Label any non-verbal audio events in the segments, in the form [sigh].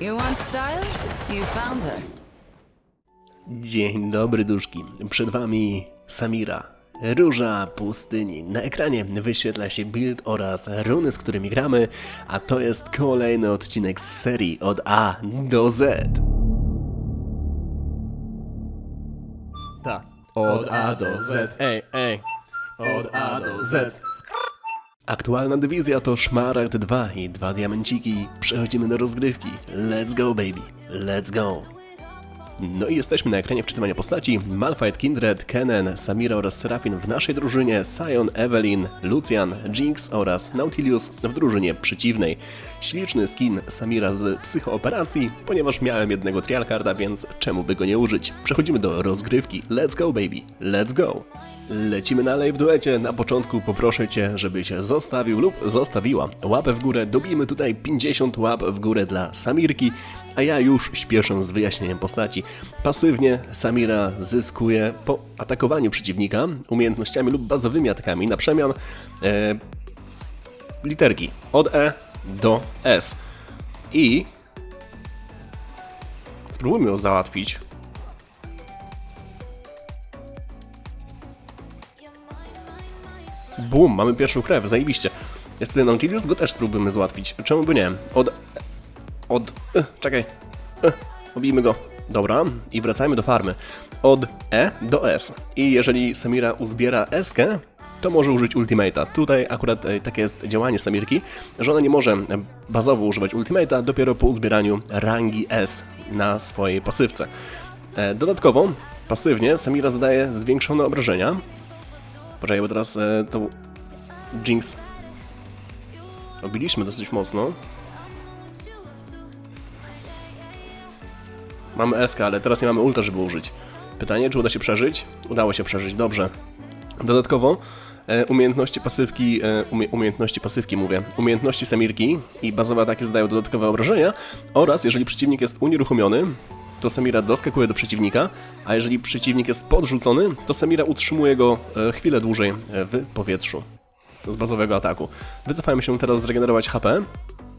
You want style? You found her. Dzień dobry, duszki. Przed wami Samira. Róża pustyni. Na ekranie wyświetla się build oraz runy, z którymi gramy, a to jest kolejny odcinek z serii od A do Z. Tak. Od A do Z. Ej, ej. Od A do Z. Aktualna dywizja to Szmaragd 2 i dwa diamenciki. Przechodzimy do rozgrywki. Let's go, baby. Let's go. No i jesteśmy na ekranie wczytywania postaci. Malphite, Kindred, Kennen, Samira oraz Serafin w naszej drużynie, Sion, Evelyn, Lucian, Jinx oraz Nautilus w drużynie przeciwnej. Śliczny skin Samira z psychooperacji, ponieważ miałem jednego trialcarda, więc czemu by go nie użyć? Przechodzimy do rozgrywki. Let's go baby, let's go! Lecimy dalej w duecie. Na początku poproszę Cię, żebyś zostawił lub zostawiła łapę w górę. Dobijmy tutaj 50 łap w górę dla Samirki, a ja już śpieszę z wyjaśnieniem postaci. Pasywnie Samira zyskuje po atakowaniu przeciwnika umiejętnościami lub bazowymi atakami na przemian e, literki od E do S. I spróbujmy ją załatwić. Bum, mamy pierwszą krew, zajebiście. Jest tutaj Nautilus, go też spróbujemy załatwić. Czemu by nie? Od... Od... Uh, czekaj. Uh, obijmy go. Dobra, i wracajmy do farmy. Od E do S. I jeżeli Samira uzbiera S-kę, to może użyć ultimate'a. Tutaj akurat e, takie jest działanie Samirki, że ona nie może e, bazowo używać ultimate'a dopiero po uzbieraniu rangi S na swojej pasywce. E, dodatkowo, pasywnie Samira zadaje zwiększone obrażenia, Poczekaj, bo teraz e, to Jinx obiliśmy dosyć mocno. Mamy SK, ale teraz nie mamy ulta, żeby użyć. Pytanie, czy uda się przeżyć? Udało się przeżyć, dobrze. Dodatkowo e, umiejętności pasywki, e, umie, umiejętności pasywki mówię, umiejętności Samirki i bazowe ataki zadają dodatkowe obrażenia oraz jeżeli przeciwnik jest unieruchomiony, to Samira doskakuje do przeciwnika, a jeżeli przeciwnik jest podrzucony, to Samira utrzymuje go e, chwilę dłużej e, w powietrzu z bazowego ataku. Wycofajmy się teraz zregenerować HP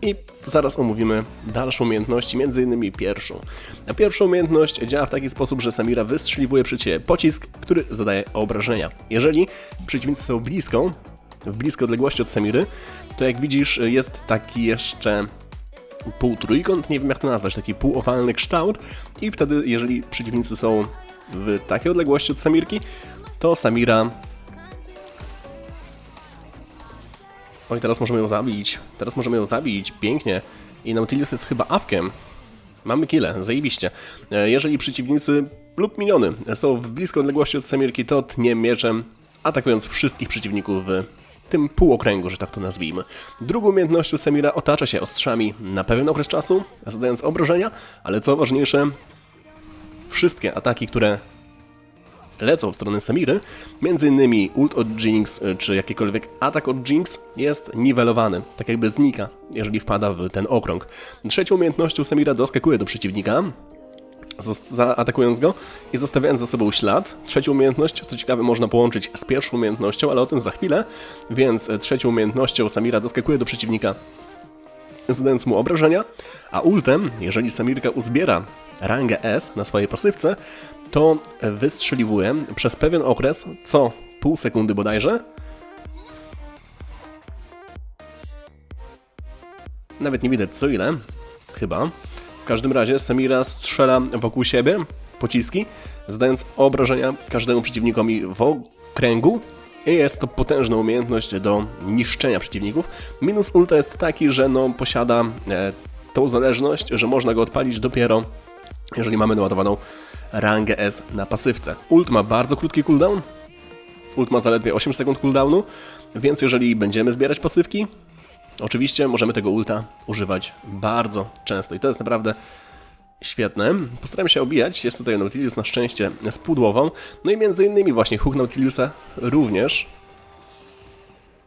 i zaraz omówimy dalsze umiejętności, między innymi pierwszą. A pierwsza umiejętność działa w taki sposób, że Samira wystrzeliwuje przy ciebie pocisk, który zadaje obrażenia. Jeżeli przeciwnicy są blisko, w bliskiej odległości od Samiry, to jak widzisz jest taki jeszcze pół trójkąt, nie wiem jak to nazwać, taki półowalny kształt i wtedy jeżeli przeciwnicy są w takiej odległości od Samirki, to Samira Oj, teraz możemy ją zabić. Teraz możemy ją zabić. Pięknie. I Nautilus jest chyba awkiem. Mamy kile, zajebiście. E, Jeżeli przeciwnicy lub miniony są w bliskiej odległości od Samirki, to tnie mieczem, atakując wszystkich przeciwników w tym półokręgu, że tak to nazwijmy. Drugą umiejętnością Samira otacza się ostrzami na pewien okres czasu, zadając obrażenia, ale co ważniejsze, wszystkie ataki, które lecą w stronę Samiry, innymi ult od Jinx, y, czy jakikolwiek atak od Jinx jest niwelowany, tak jakby znika, jeżeli wpada w ten okrąg. Trzecią umiejętnością Samira doskakuje do przeciwnika, zaatakując go i zostawiając za sobą ślad. Trzecią umiejętność, co ciekawe, można połączyć z pierwszą umiejętnością, ale o tym za chwilę, więc e, trzecią umiejętnością Samira doskakuje do przeciwnika zadając mu obrażenia, a ultem, jeżeli Samirka uzbiera rangę S na swojej pasywce, to wystrzeliwuje przez pewien okres, co pół sekundy bodajże, nawet nie widać co ile, chyba. W każdym razie Samira strzela wokół siebie pociski, zadając obrażenia każdemu przeciwnikowi w okręgu. I jest to potężna umiejętność do niszczenia przeciwników. Minus ulta jest taki, że no, posiada e, tą zależność, że można go odpalić dopiero jeżeli mamy naładowaną rangę S na pasywce. Ult ma bardzo krótki cooldown, ult ma zaledwie 8 sekund cooldownu, więc jeżeli będziemy zbierać pasywki, oczywiście możemy tego ulta używać bardzo często i to jest naprawdę świetne. Postaram się obijać, jest tutaj Nautilus na szczęście z pudłową, no i między innymi właśnie hook Nautilusa również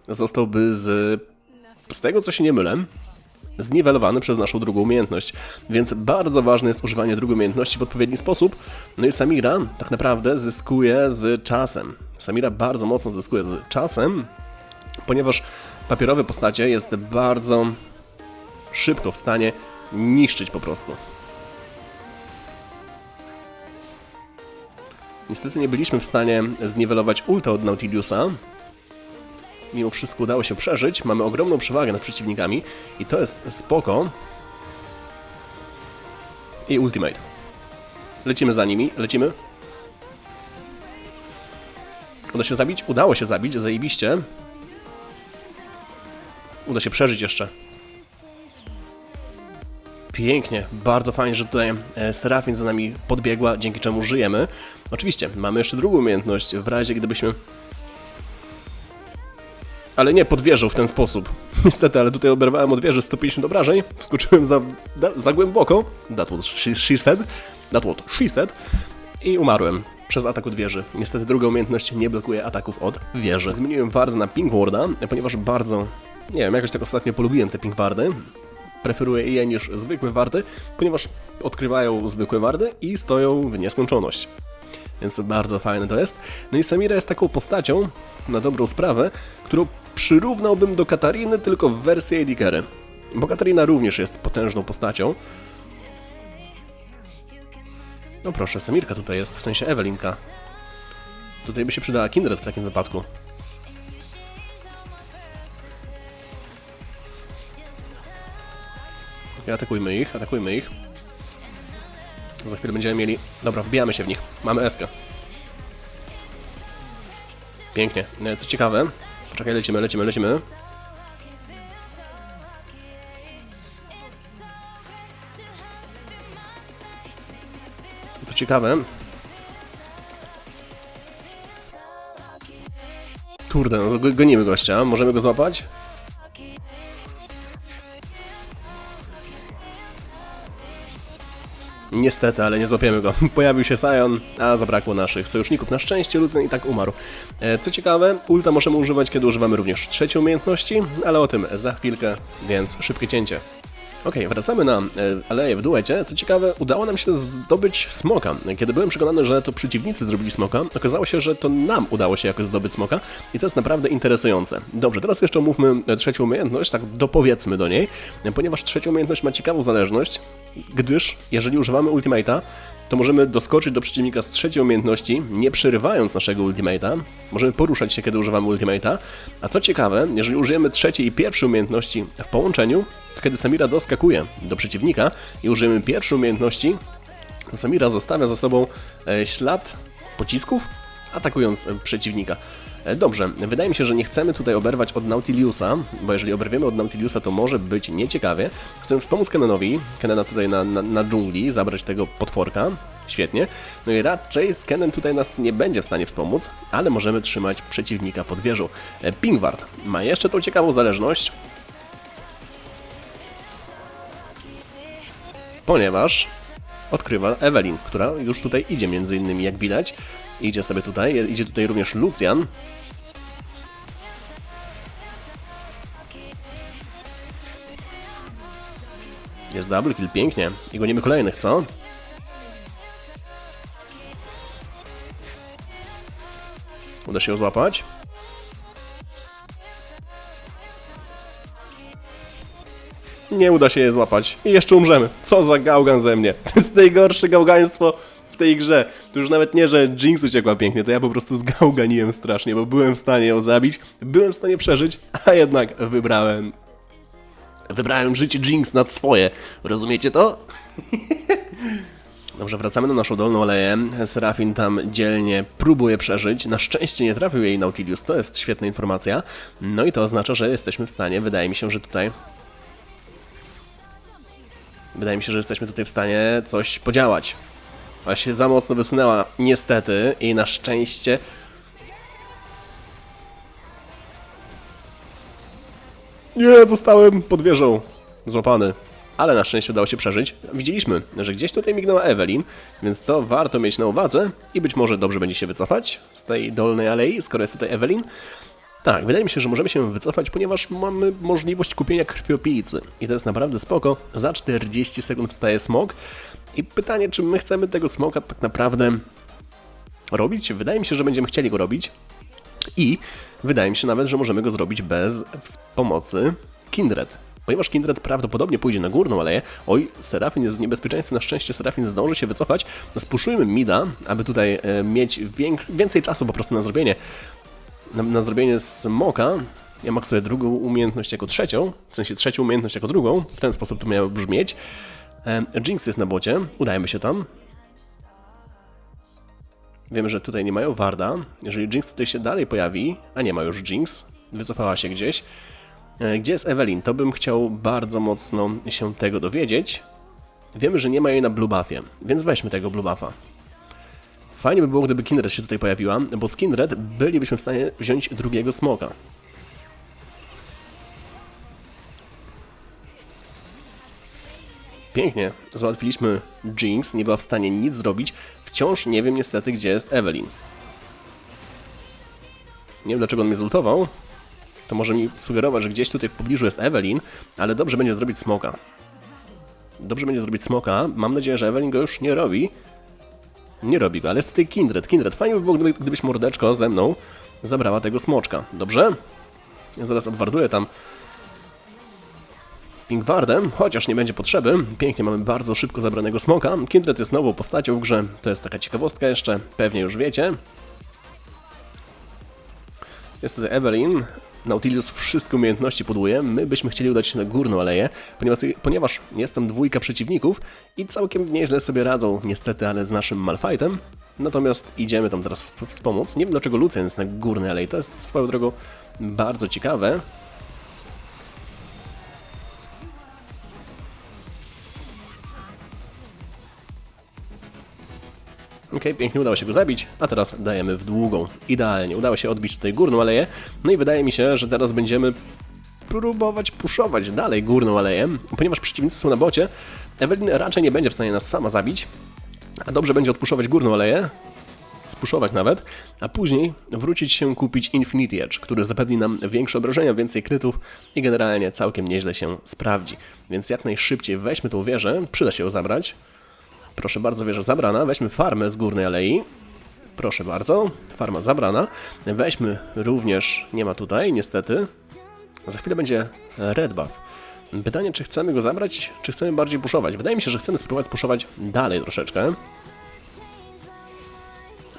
zostałby z, z tego co się nie mylę, zniwelowany przez naszą drugą umiejętność. Więc bardzo ważne jest używanie drugiej umiejętności w odpowiedni sposób. No i Samira tak naprawdę zyskuje z czasem. Samira bardzo mocno zyskuje z czasem, ponieważ papierowe postacie jest bardzo szybko w stanie niszczyć po prostu. Niestety nie byliśmy w stanie zniwelować ulta od Nautiliusa. Mimo wszystko udało się przeżyć. Mamy ogromną przewagę nad przeciwnikami i to jest spoko. I ultimate. Lecimy za nimi, lecimy. Uda się zabić? Udało się zabić, zajebiście. Uda się przeżyć jeszcze. Pięknie, bardzo fajnie, że tutaj e, Serafin za nami podbiegła, dzięki czemu żyjemy. Oczywiście, mamy jeszcze drugą umiejętność, w razie gdybyśmy... Ale nie pod wieżą w ten sposób. [laughs] Niestety, ale tutaj oberwałem od wieży 150 obrażeń, wskoczyłem za, za głęboko, that what she, she said, that i umarłem przez atak od wieży. Niestety druga umiejętność nie blokuje ataków od wieży. Zmieniłem wardę na Pink Warda, ponieważ bardzo, nie wiem, jakoś tak ostatnio polubiłem te Pink Wardy. Preferuję je niż zwykłe wardy, ponieważ odkrywają zwykłe wardy i stoją w nieskończoność. Więc bardzo fajne to jest. No i Samira jest taką postacią, na dobrą sprawę, którą przyrównałbym do Katariny, tylko w wersji Carry. Bo Katarina również jest potężną postacią. No proszę, Samirka tutaj jest, w sensie Ewelinka. Tutaj by się przydała Kindred w takim wypadku. I atakujmy ich, atakujmy ich. Za chwilę będziemy mieli... Dobra, wbijamy się w nich. Mamy eskę. Pięknie. E, Co ciekawe... Poczekaj, lecimy, lecimy, lecimy. Co ciekawe... Kurde, no go- gonimy gościa. Możemy go złapać? Niestety, ale nie złapiemy go. [laughs] Pojawił się Sion, a zabrakło naszych sojuszników. Na szczęście Luzen i tak umarł. E, Co ciekawe, ulta możemy używać, kiedy używamy również trzeciej umiejętności, ale o tym za chwilkę, więc szybkie cięcie. Okej, wracamy na e, aleję w duecie. Co ciekawe, udało nam się zdobyć smoka. Kiedy byłem przekonany, że to przeciwnicy zrobili smoka, okazało się, że to nam udało się jakoś zdobyć smoka i to jest naprawdę interesujące. Dobrze, teraz jeszcze omówmy e, trzecią umiejętność, tak dopowiedzmy do niej, ponieważ trzecia umiejętność ma ciekawą zależność, gdyż jeżeli używamy ultimate'a, to możemy doskoczyć do przeciwnika z trzeciej umiejętności, nie przerywając naszego ultimate'a. Możemy poruszać się, kiedy używamy ultimate'a. A co ciekawe, jeżeli użyjemy trzeciej i pierwszej umiejętności w połączeniu, to kiedy Samira doskakuje do przeciwnika i użyjemy pierwszej umiejętności, to Samira zostawia za sobą e, ślad pocisków, atakując e, przeciwnika. E, Dobrze, wydaje mi się, że nie chcemy tutaj oberwać od Nautiliusa, bo jeżeli oberwiemy od Nautiliusa, to może być nieciekawie. Chcemy wspomóc Kenanowi, Kenana tutaj na, na, na dżungli, zabrać tego potworka. Świetnie. No i raczej Skennen tutaj nas nie będzie w stanie wspomóc, ale możemy trzymać przeciwnika pod wieżą. E, Pingward ma jeszcze tą ciekawą zależność, ponieważ odkrywa Evelyn, która już tutaj idzie między innymi, jak widać. Idzie sobie tutaj, idzie tutaj również Lucian. Jest double kill, pięknie. I gonimy kolejnych, co? Uda się ją złapać? Nie uda się je złapać. I jeszcze umrzemy. Co za gałgan ze mnie. To jest najgorsze gałgaństwo tej grze. To już nawet nie, że Jinx uciekła pięknie, to ja po prostu zgałganiłem strasznie, bo byłem w stanie ją zabić, byłem w stanie przeżyć, a jednak wybrałem... Wybrałem życie Jinx nad swoje. Rozumiecie to? [laughs] Dobrze, wracamy na naszą dolną aleję. Serafin tam dzielnie próbuje przeżyć. Na szczęście nie trafił jej Nautilius, to jest świetna informacja. No i to oznacza, że jesteśmy w stanie, wydaje mi się, że tutaj Wydaje mi się, że jesteśmy tutaj w stanie coś podziałać. Ona się za mocno wysunęła, niestety, i na szczęście. Nie, zostałem pod wieżą. Złapany. Ale na szczęście udało się przeżyć. Widzieliśmy, że gdzieś tutaj mignęła Evelyn, więc to warto mieć na uwadze i być może dobrze będzie się wycofać z tej dolnej alei, skoro jest tutaj Evelyn. Tak, wydaje mi się, że możemy się wycofać, ponieważ mamy możliwość kupienia krwiopijcy. I to jest naprawdę spoko. Za 40 sekund wstaje smok. I pytanie, czy my chcemy tego smoka tak naprawdę robić? Wydaje mi się, że będziemy chcieli go robić. I wydaje mi się nawet, że możemy go zrobić bez pomocy Kindred. Ponieważ Kindred prawdopodobnie pójdzie na górną aleję, oj, Serafin jest w niebezpieczeństwie, na szczęście Serafin zdąży się wycofać, spuszujmy Mida, aby tutaj e, mieć więcej czasu po prostu na zrobienie, na, na zrobienie smoka. Ja maksuję drugą umiejętność jako trzecią, w sensie trzecią umiejętność jako drugą, w ten sposób to miało brzmieć. E, Jinx jest na bocie, udajmy się tam. Wiemy, że tutaj nie mają Warda. Jeżeli Jinx tutaj się dalej pojawi, a nie ma już Jinx, wycofała się gdzieś. E, Gdzie jest Evelyn? To bym chciał bardzo mocno się tego dowiedzieć. Wiemy, że nie ma jej na blue buffie, więc weźmy tego blue buffa. Fajnie by było, gdyby Kindred się tutaj pojawiła, bo z Kindred bylibyśmy w stanie wziąć drugiego smoka. Pięknie, załatwiliśmy Jinx, nie była w stanie nic zrobić. Wciąż nie wiem niestety, gdzie jest Evelyn. Nie wiem, dlaczego on mnie zultował. To może mi sugerować, że gdzieś tutaj w pobliżu jest Evelyn, ale dobrze będzie zrobić smoka. Dobrze będzie zrobić smoka. Mam nadzieję, że Evelyn go już nie robi. Nie robi go, ale jest tutaj Kindred. Kindred, fajnie by było, gdyby, gdybyś mordeczko ze mną zabrała tego smoczka. Dobrze? Ja zaraz obwarduję tam Pingwardem, chociaż nie będzie potrzeby. Pięknie, mamy bardzo szybko zabranego smoka. Kindred jest nową postacią w grze, to jest taka ciekawostka jeszcze, pewnie już wiecie. Jest tutaj Evelyn. Nautilus wszystkie umiejętności podłuje. My byśmy chcieli udać się na górną aleję, ponieważ, ponieważ jest tam dwójka przeciwników i całkiem nieźle sobie radzą, niestety, ale z naszym Malfightem. Natomiast idziemy tam teraz wspomóc. Nie wiem dlaczego Lucian jest na górnej alei, to jest swoją drogą bardzo ciekawe. Okej, pięknie udało się go zabić, a teraz dajemy w długą. Idealnie, udało się odbić tutaj górną aleję. No i wydaje mi się, że teraz będziemy próbować puszować dalej górną aleję, ponieważ przeciwnicy są na bocie. Evelyn raczej nie będzie w stanie nas sama zabić, a dobrze będzie odpuszować górną aleję, spuszować nawet, a później wrócić się kupić Infinity Edge, który zapewni nam większe obrażenia, więcej krytów i generalnie całkiem nieźle się sprawdzi. Więc jak najszybciej weźmy tą wieżę, przyda się ją zabrać. Proszę bardzo, wieża zabrana. Weźmy farmę z górnej alei. Proszę bardzo, farma zabrana. Weźmy również, nie ma tutaj niestety. Za chwilę będzie red buff. Pytanie, czy chcemy go zabrać, czy chcemy bardziej puszować? Wydaje mi się, że chcemy spróbować puszować dalej troszeczkę.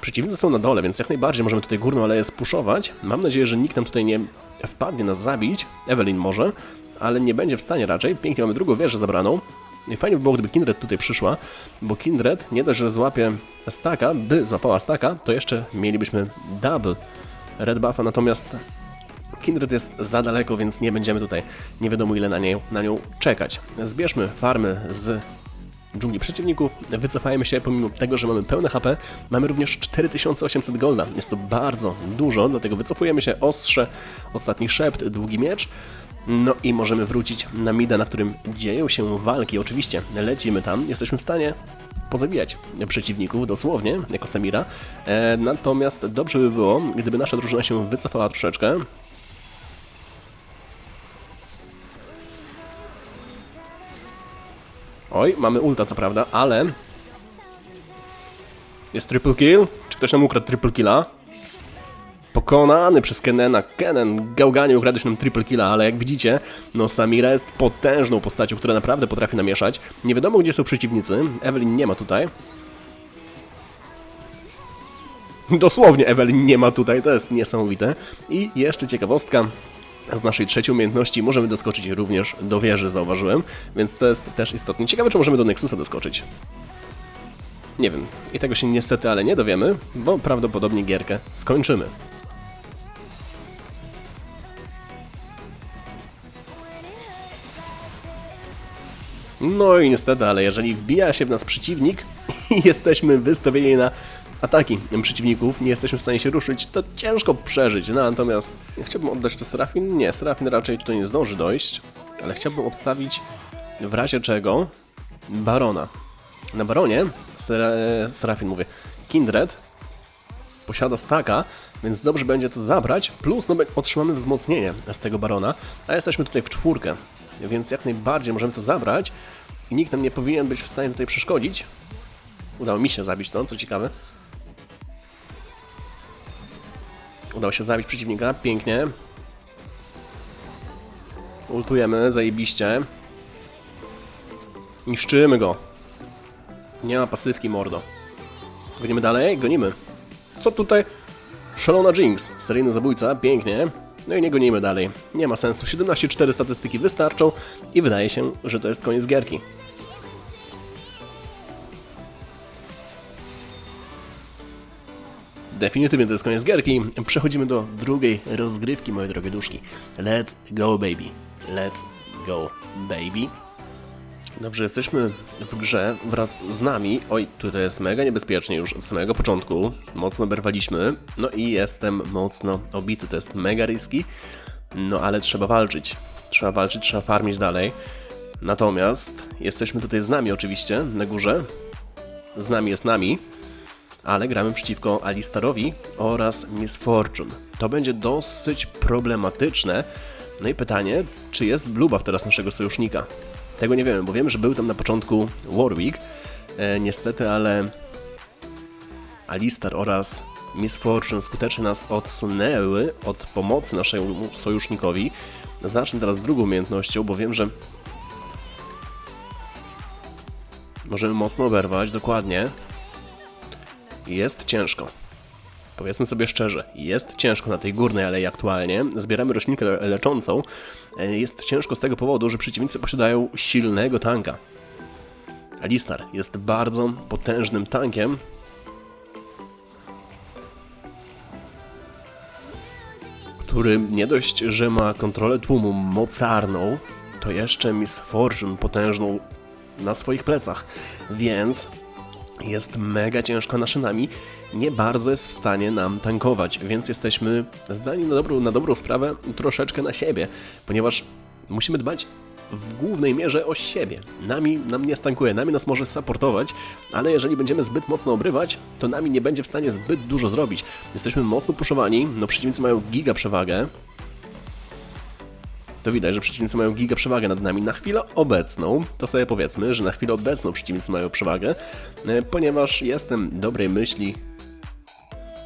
Przeciwnicy są na dole, więc jak najbardziej możemy tutaj górną aleję spuszować. Mam nadzieję, że nikt nam tutaj nie wpadnie nas zabić. Evelyn może, ale nie będzie w stanie raczej. Pięknie mamy drugą wieżę zabraną. I fajnie by było, gdyby Kindred tutaj przyszła, bo Kindred nie dość, że złapie staka, by złapała staka, to jeszcze mielibyśmy double red buffa, natomiast Kindred jest za daleko, więc nie będziemy tutaj nie wiadomo ile na, nie, na nią czekać. Zbierzmy farmy z dżungli przeciwników, wycofajmy się pomimo tego, że mamy pełne HP, mamy również 4800 golda. Jest to bardzo dużo, dlatego wycofujemy się ostrze, ostatni szept, długi miecz. No i możemy wrócić na mida, na którym dzieją się walki. Oczywiście lecimy tam, jesteśmy w stanie pozabijać przeciwników, dosłownie, jako Samira. E, natomiast dobrze by było, gdyby nasza drużyna się wycofała troszeczkę. Oj, mamy ulta co prawda, ale... Jest triple kill? Czy ktoś nam ukradł triple killa? Pokonany przez Kenena. Kenen gałganie ukradłeś nam triple killa, ale jak widzicie, no Samira jest potężną postacią, która naprawdę potrafi namieszać. Nie wiadomo gdzie są przeciwnicy. Evelyn nie ma tutaj. Dosłownie Evelyn nie ma tutaj, to jest niesamowite. I jeszcze ciekawostka. Z naszej trzeciej umiejętności możemy doskoczyć również do wieży, zauważyłem, więc to jest też istotne. Ciekawe, czy możemy do Nexusa doskoczyć. Nie wiem. I tego się niestety, ale nie dowiemy, bo prawdopodobnie gierkę skończymy. No i niestety, ale jeżeli wbija się w nas przeciwnik [laughs] i jesteśmy wystawieni na ataki przeciwników, nie jesteśmy w stanie się ruszyć, to ciężko przeżyć. No, natomiast chciałbym oddać to Serafin. Nie, Serafin raczej tutaj nie zdąży dojść, ale chciałbym obstawić w razie czego Barona. Na Baronie Ser Serafin mówię, Kindred posiada staka, więc dobrze będzie to zabrać, plus no, otrzymamy wzmocnienie z tego Barona, a jesteśmy tutaj w czwórkę, więc jak najbardziej możemy to zabrać i nikt nam nie powinien być w stanie tutaj przeszkodzić. Udało mi się zabić to, co ciekawe. Udało się zabić przeciwnika, pięknie. Ultujemy, zajebiście. Niszczymy go. Nie ma pasywki, mordo. Gonimy dalej? Gonimy. Co tutaj? Szalona Jinx, seryjny zabójca, pięknie. No i nie gonimy dalej. Nie ma sensu. 17-4 statystyki wystarczą i wydaje się, że to jest koniec gierki. Definitywnie to jest koniec gierki. Przechodzimy do drugiej rozgrywki, moje drogie duszki. Let's go, baby. Let's go, baby. Dobrze, jesteśmy w grze wraz z nami. Oj, tutaj jest mega niebezpiecznie już od samego początku. Mocno berwaliśmy. No i jestem mocno obity. To jest mega riski. No ale trzeba walczyć. Trzeba walczyć, trzeba farmić dalej. Natomiast jesteśmy tutaj z nami oczywiście, na górze. Z nami jest nami. Ale gramy przeciwko Alistarowi oraz Miss Fortune. To będzie dosyć problematyczne. No i pytanie, czy jest blue buff teraz naszego sojusznika? Tego nie wiemy, bo wiemy, że był tam na początku Warwick. E, niestety, ale Alistar oraz Miss Fortune skutecznie nas odsunęły od pomocy naszemu sojusznikowi. Zacznę teraz drugą umiejętnością, bo wiem, że możemy mocno oberwać, dokładnie. Jest ciężko. Powiedzmy sobie szczerze, jest ciężko na tej górnej alei aktualnie. Zbieramy roślinkę le- leczącą. E, Jest ciężko z tego powodu, że przeciwnicy posiadają silnego tanka. Alistar jest bardzo potężnym tankiem. Który nie dość, że ma kontrolę tłumu mocarną, to jeszcze Miss Fortune potężną na swoich plecach. Więc jest mega ciężko naszynami, nie bardzo jest w stanie nam tankować, więc jesteśmy zdani na dobrą, na dobrą sprawę troszeczkę na siebie, ponieważ musimy dbać w głównej mierze o siebie. Nami nam nie stankuje, nami nas może supportować, ale jeżeli będziemy zbyt mocno obrywać, to nami nie będzie w stanie zbyt dużo zrobić. Jesteśmy mocno puszowani, no przeciwnicy mają giga przewagę, to widać, że przeciwnicy mają giga przewagę nad nami na chwilę obecną. To sobie powiedzmy, że na chwilę obecną przeciwnicy mają przewagę, e, ponieważ jestem dobrej myśli,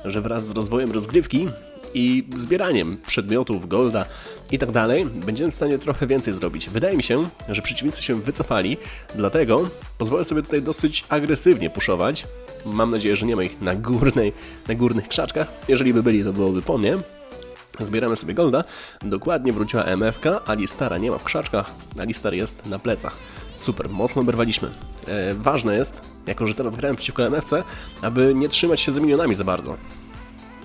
że wraz z rozwojem rozgrywki i zbieraniem przedmiotów, golda i tak dalej, będziemy w stanie trochę więcej zrobić. Wydaje mi się, że przeciwnicy się wycofali, dlatego pozwolę sobie tutaj dosyć agresywnie puszować. Mam nadzieję, że nie ma ich na, górnej, na górnych krzaczkach. Jeżeli by byli, to byłoby po mnie. Zbieramy sobie golda. Dokładnie wróciła MFK. Alistara nie ma w krzaczkach. Alistar jest na plecach. Super, mocno oberwaliśmy. E, ważne jest, jako że teraz grałem przeciwko MFC, aby nie trzymać się za minionami za bardzo.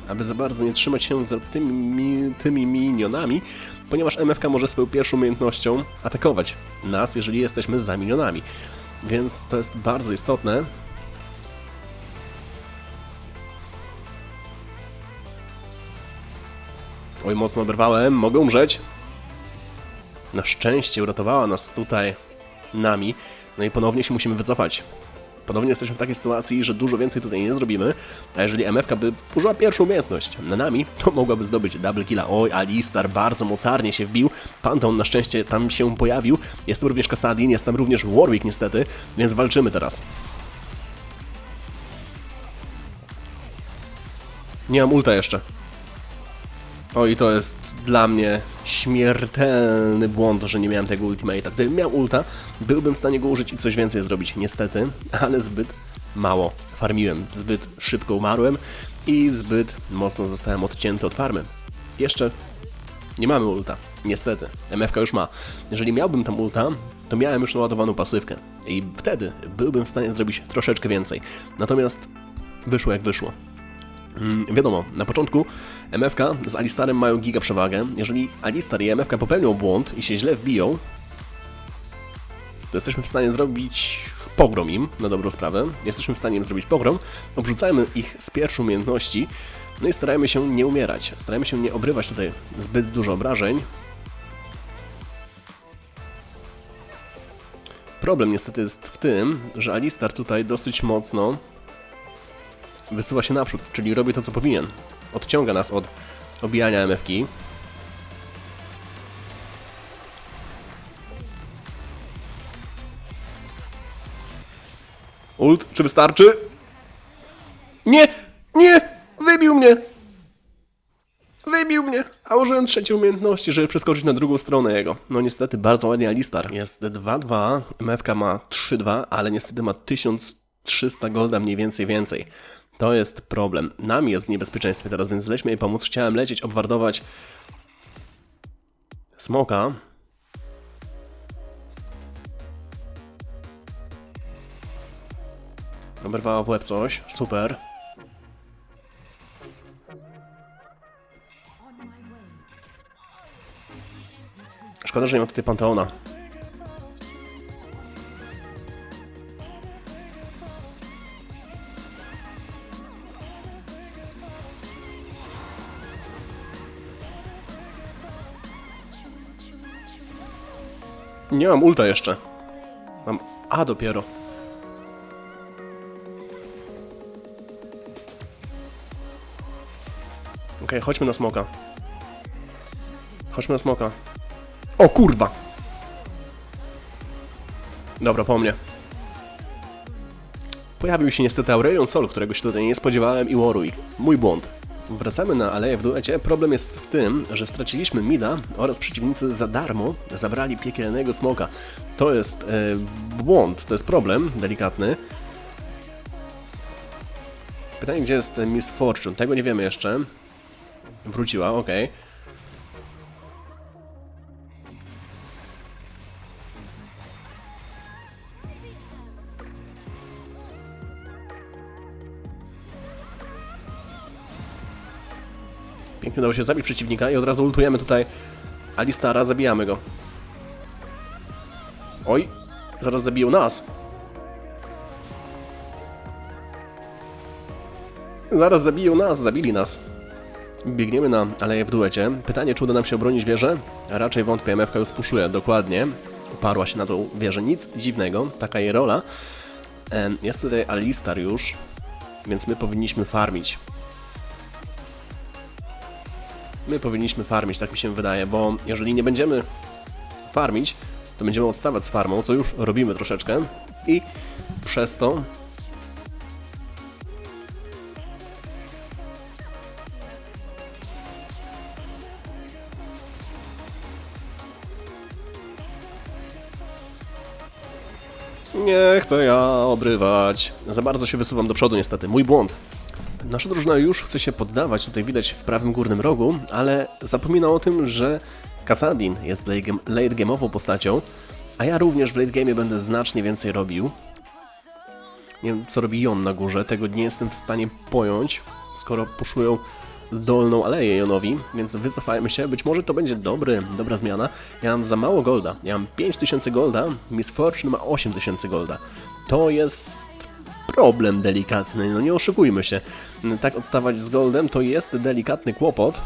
Aby za bardzo nie trzymać się za tymi, mi- tymi minionami, ponieważ MFK może swoją pierwszą umiejętnością atakować nas, jeżeli jesteśmy za minionami. Więc to jest bardzo istotne, Oj, mocno oberwałem, mogę umrzeć. Na szczęście uratowała nas tutaj nami. No i ponownie się musimy wycofać. Ponownie jesteśmy w takiej sytuacji, że dużo więcej tutaj nie zrobimy, a jeżeli MFK by użyła pierwszą umiejętność na nami, to mogłaby zdobyć double killa. Oj, Alistar bardzo mocarnie się wbił, Pantheon na szczęście tam się pojawił, jest tam również Kassadin, jest tam również Warwick niestety, więc walczymy teraz. Nie mam ulta jeszcze. O i to jest dla mnie śmiertelny błąd, że nie miałem tego ultimate'a. Gdybym miał ulta, byłbym w stanie go użyć i coś więcej zrobić, niestety, ale zbyt mało farmiłem, zbyt szybko umarłem i zbyt mocno zostałem odcięty od farmy. Jeszcze nie mamy ulta, niestety. MFK już ma. Jeżeli miałbym tam ulta, to miałem już naładowaną pasywkę i wtedy byłbym w stanie zrobić troszeczkę więcej. Natomiast wyszło jak wyszło. Mm, Wiadomo, na początku MFK z Alistarem mają giga przewagę. Jeżeli Alistar i MFK popełnią błąd i się źle wbiją, to jesteśmy w stanie zrobić pogrom im, na dobrą sprawę. Jesteśmy w stanie im zrobić pogrom, obrzucajmy ich z pierwszej umiejętności, no i starajmy się nie umierać. Starajmy się nie obrywać tutaj zbyt dużo obrażeń. Problem niestety jest w tym, że Alistar tutaj dosyć mocno wysuwa się naprzód, czyli robi to, co powinien. Odciąga nas od obijania MFK. Ult, czy wystarczy? Nie! Nie! Wybił mnie! Wybił mnie, a użyłem trzeciej umiejętności, żeby przeskoczyć na drugą stronę jego. No niestety, bardzo ładnie Alistar. Jest 2-2, MFK ma 3-2, ale niestety ma 1300 golda mniej więcej więcej. To jest problem. Nam jest w niebezpieczeństwie teraz, więc lećmy jej pomóc. Chciałem lecieć, obwardować smoka. Oberwała w łeb coś. Super. Szkoda, że nie ma tutaj Panteona. Nie mam ulta jeszcze. Mam A dopiero. Okej, chodźmy na smoka. Chodźmy na smoka. O kurwa! Dobra, po mnie. Pojawił się niestety Aurelion Sol, którego się tutaj nie spodziewałem i Warwick. Mój błąd. Wracamy na aleję w duecie. Problem jest w tym, że straciliśmy Mida oraz przeciwnicy za darmo zabrali piekielnego smoka. To jest e, błąd, to jest problem delikatny. Pytanie, gdzie jest Miss Fortune? Tego nie wiemy jeszcze. Wróciła, okej. Pięknie udało się zabić przeciwnika i od razu ultujemy tutaj Alistara, zabijamy go. Oj, zaraz zabiją nas. Zaraz zabiją nas, zabili nas. Biegniemy na aleję w duecie. Pytanie, czy uda nam się obronić wieżę? Raczej wątpię, MFK już puszuje dokładnie. Uparła się na tą wieżę, nic dziwnego, taka jej rola. Jest tutaj Alistar już, więc my powinniśmy farmić. My powinniśmy farmić, tak mi się wydaje, bo jeżeli nie będziemy farmić, to będziemy odstawać z farmą, co już robimy troszeczkę i przez to Nie chcę ja obrywać. Za bardzo się wysuwam do przodu niestety. Mój błąd. Nasza drużyna już chce się poddawać, tutaj widać w prawym górnym rogu, ale zapomina o tym, że Kasadin jest late game- late game'ową postacią, a ja również w late game będę znacznie więcej robił. Nie wiem, co robi Jon na górze, tego nie jestem w stanie pojąć, skoro puszują dolną aleję Jonowi, więc wycofajmy się, być może to będzie dobry, dobra zmiana. Ja mam za mało golda, ja mam 5000 golda, Miss Fortune ma 8000 golda. To jest problem delikatny, no nie oszukujmy się. Tak odstawać z goldem to jest delikatny kłopot.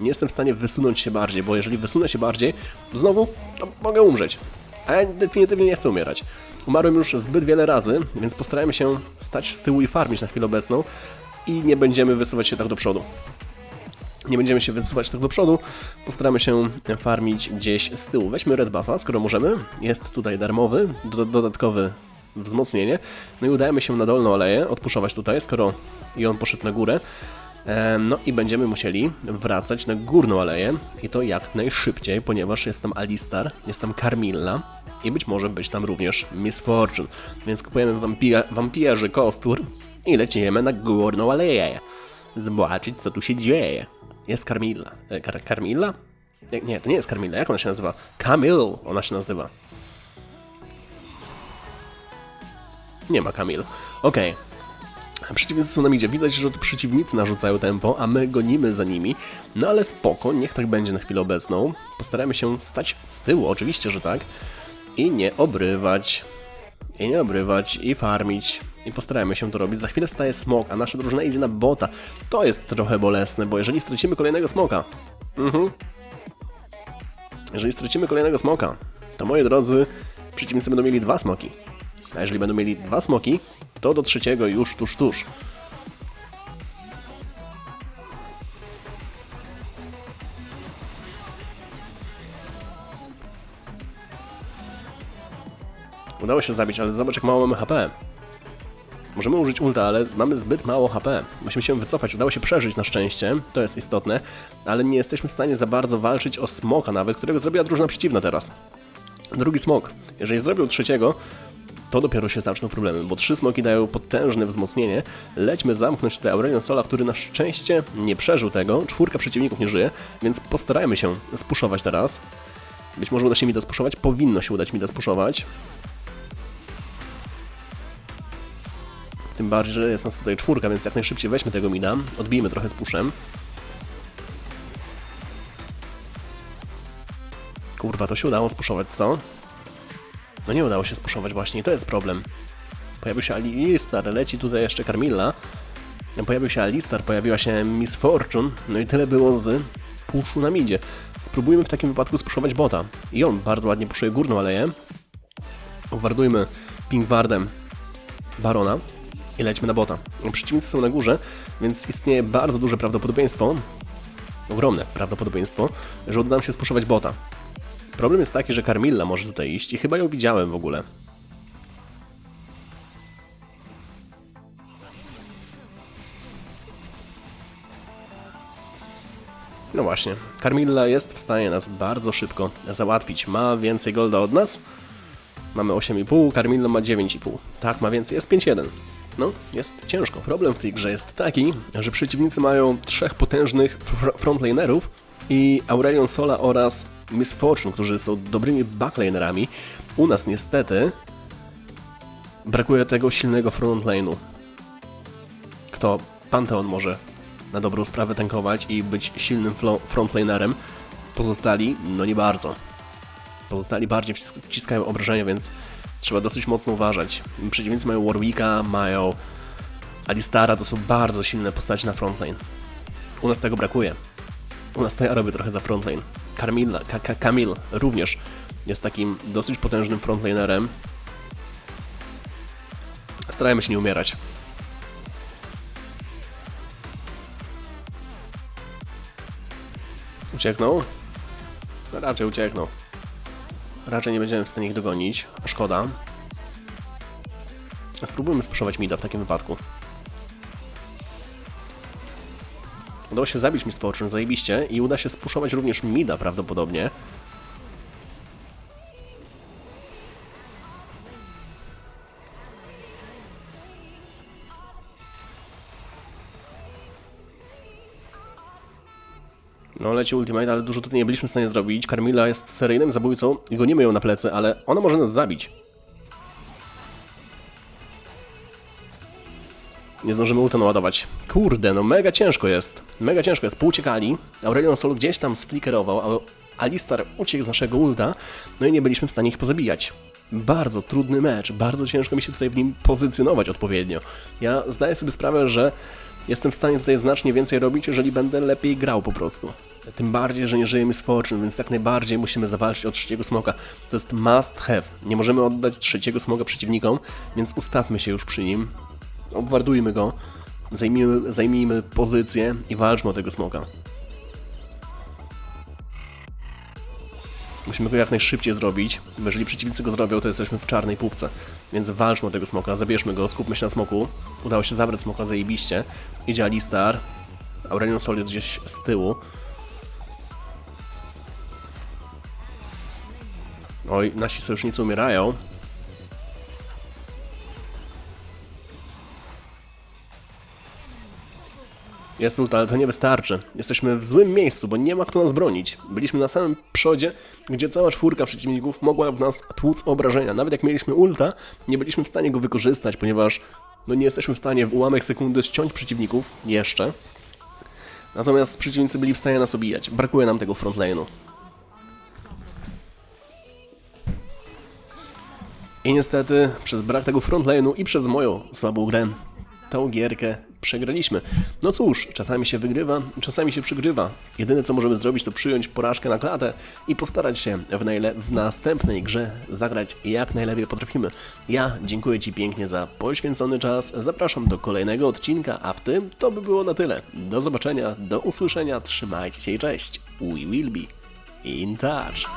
Nie jestem w stanie wysunąć się bardziej, bo jeżeli wysunę się bardziej, znowu to mogę umrzeć. A ja definitywnie nie chcę umierać. Umarłem już zbyt wiele razy, więc postarajmy się stać z tyłu i farmić na chwilę obecną i nie będziemy wysuwać się tak do przodu. Nie będziemy się wysuwać tak do przodu, postaramy się farmić gdzieś z tyłu. Weźmy red buffa, skoro możemy. Jest tutaj darmowy, do, dodatkowy wzmocnienie. No i udajemy się na dolną aleję, odpuszować tutaj, skoro i on poszedł na górę. No i będziemy musieli wracać na górną aleję i to jak najszybciej, ponieważ jest tam Alistar, jest tam Carmilla i być może być tam również Miss Fortune. Więc kupujemy wampira, wampierzy kostur i lecimy na górną aleję. Zobaczyć co tu się dzieje. Jest Carmilla. E, Car Carmilla? Nie, to nie jest Carmilla. Jak ona się nazywa? Camille ona się nazywa. Nie ma Kamil. Okej. Przeciwnicy są na midzie. Widać, że to przeciwnicy narzucają tempo, a my gonimy za nimi. No ale spoko, niech tak będzie na chwilę obecną. Postaramy się stać z tyłu, oczywiście, że tak. I nie obrywać. I nie obrywać, i farmić. I postarajmy się to robić. Za chwilę staje smok, a nasza drużyna idzie na bota. To jest trochę bolesne, bo jeżeli stracimy kolejnego smoka... Mhm. Jeżeli stracimy kolejnego smoka, to moi drodzy, przeciwnicy będą mieli dwa smoki. A jeżeli będą mieli dwa smoki, to do trzeciego już tuż, tuż. Udało się zabić, ale zobacz jak mało mamy HP. Możemy użyć ulta, ale mamy zbyt mało HP. Musimy się wycofać. Udało się przeżyć na szczęście, to jest istotne, ale nie jesteśmy w stanie za bardzo walczyć o smoka nawet, którego zrobiła drużyna przeciwna teraz. Drugi smok. Jeżeli zrobił trzeciego, to dopiero się zaczną problemy, bo trzy smoki dają potężne wzmocnienie. Lećmy zamknąć tutaj Aurelion Sola, który na szczęście nie przeżył tego. Czwórka przeciwników nie żyje, więc postarajmy się spuszować teraz. Być może uda się mi to spuszować, powinno się udać mi to spuszować. Tym bardziej, że jest nas tutaj czwórka, więc jak najszybciej weźmy tego mina, odbijmy trochę z puszem. Kurwa, to się udało spuszować, co? No nie udało się spuszować właśnie i to jest problem. Pojawił się Alistar, leci tutaj jeszcze Carmilla. Pojawił się Alistar, pojawiła się Miss Fortune, no i tyle było z puszu na midzie. Spróbujmy w takim wypadku spuszować bota. I on bardzo ładnie puszuje górną aleję. Wardujmy Pingwardem Barona i lećmy na bota. Przeciwnicy są na górze, więc istnieje bardzo duże prawdopodobieństwo, ogromne prawdopodobieństwo, że uda nam się spuszować bota. Problem jest taki, że Carmilla może tutaj iść i chyba ją widziałem w ogóle. No właśnie, Carmilla jest w stanie nas bardzo szybko załatwić. Ma więcej golda od nas. Mamy 8,5, Carmilla ma 9,5. Tak, ma więcej, jest 5,1. No, jest ciężko. Problem w tej grze jest taki, że przeciwnicy mają trzech potężnych fr frontlanerów i Aurelion Sola oraz Miss Fortune, którzy są dobrymi backlanerami. U nas niestety brakuje tego silnego frontlane'u. Kto Pantheon może na dobrą sprawę tankować i być silnym frontlanerem, pozostali no nie bardzo. Pozostali bardziej wcis- wciskają obrażenia, więc trzeba dosyć mocno uważać. Przeciwnicy mają Warwicka, mają Alistara, to są bardzo silne postacie na frontline. U nas tego brakuje. U nas to ja robię trochę za frontlane. Kamil również jest takim dosyć potężnym frontlinerem. Starajmy się nie umierać. Ucieknął? No raczej ucieknął. Raczej nie będziemy w stanie ich dogonić, szkoda. Spróbujmy spuszować mida w takim wypadku. Udało się zabić Miss Fortune, zajebiście, i uda się spuszować również mida prawdopodobnie. No leci ultimate, ale dużo tutaj nie byliśmy w stanie zrobić. Carmilla jest seryjnym zabójcą i gonimy ją na plecy, ale ona może nas zabić. Nie zdążymy ulta naładować. Kurde, no mega ciężko jest. Mega ciężko jest. Półciekali. Aurelion Sol gdzieś tam sflikerował, a Alistar uciekł z naszego ulta, no i nie byliśmy w stanie ich pozabijać. Bardzo trudny mecz, bardzo ciężko mi się tutaj w nim pozycjonować odpowiednio. Ja zdaję sobie sprawę, że jestem w stanie tutaj znacznie więcej robić, jeżeli będę lepiej grał po prostu. Tym bardziej, że nie żyjemy z Fortune, więc jak najbardziej musimy zawalczyć o trzeciego smoka. To jest must have. Nie możemy oddać trzeciego smoka przeciwnikom, więc ustawmy się już przy nim. Obwardujmy go, zajmijmy, zajmijmy pozycję i walczmy o tego smoka. Musimy go jak najszybciej zrobić, bo jeżeli przeciwnicy go zrobią, to jesteśmy w czarnej półce. Więc walczmy o tego smoka, zabierzmy go, skupmy się na smoku. Udało się zabrać smoka zajebiście. Idzie Alistar. Aurelion Sol jest gdzieś z tyłu. Oj, nasi sojusznicy umierają. Jest ult, ale to nie wystarczy. Jesteśmy w złym miejscu, bo nie ma kto nas bronić. Byliśmy na samym przodzie, gdzie cała czwórka przeciwników mogła w nas tłuc obrażenia. Nawet jak mieliśmy ulta, nie byliśmy w stanie go wykorzystać, ponieważ no nie jesteśmy w stanie w ułamek sekundy ściąć przeciwników jeszcze. Natomiast przeciwnicy byli w stanie nas obijać. Brakuje nam tego frontlane'u. I niestety, przez brak tego frontlane'u i przez moją słabą grę, tą gierkę przegraliśmy. No cóż, czasami się wygrywa, czasami się przegrywa. Jedyne co możemy zrobić to przyjąć porażkę na klatę i postarać się w, w następnej grze zagrać jak najlepiej potrafimy. Ja dziękuję Ci pięknie za poświęcony czas, zapraszam do kolejnego odcinka, a w tym to by było na tyle. Do zobaczenia, do usłyszenia, trzymajcie się i cześć. We will be in touch.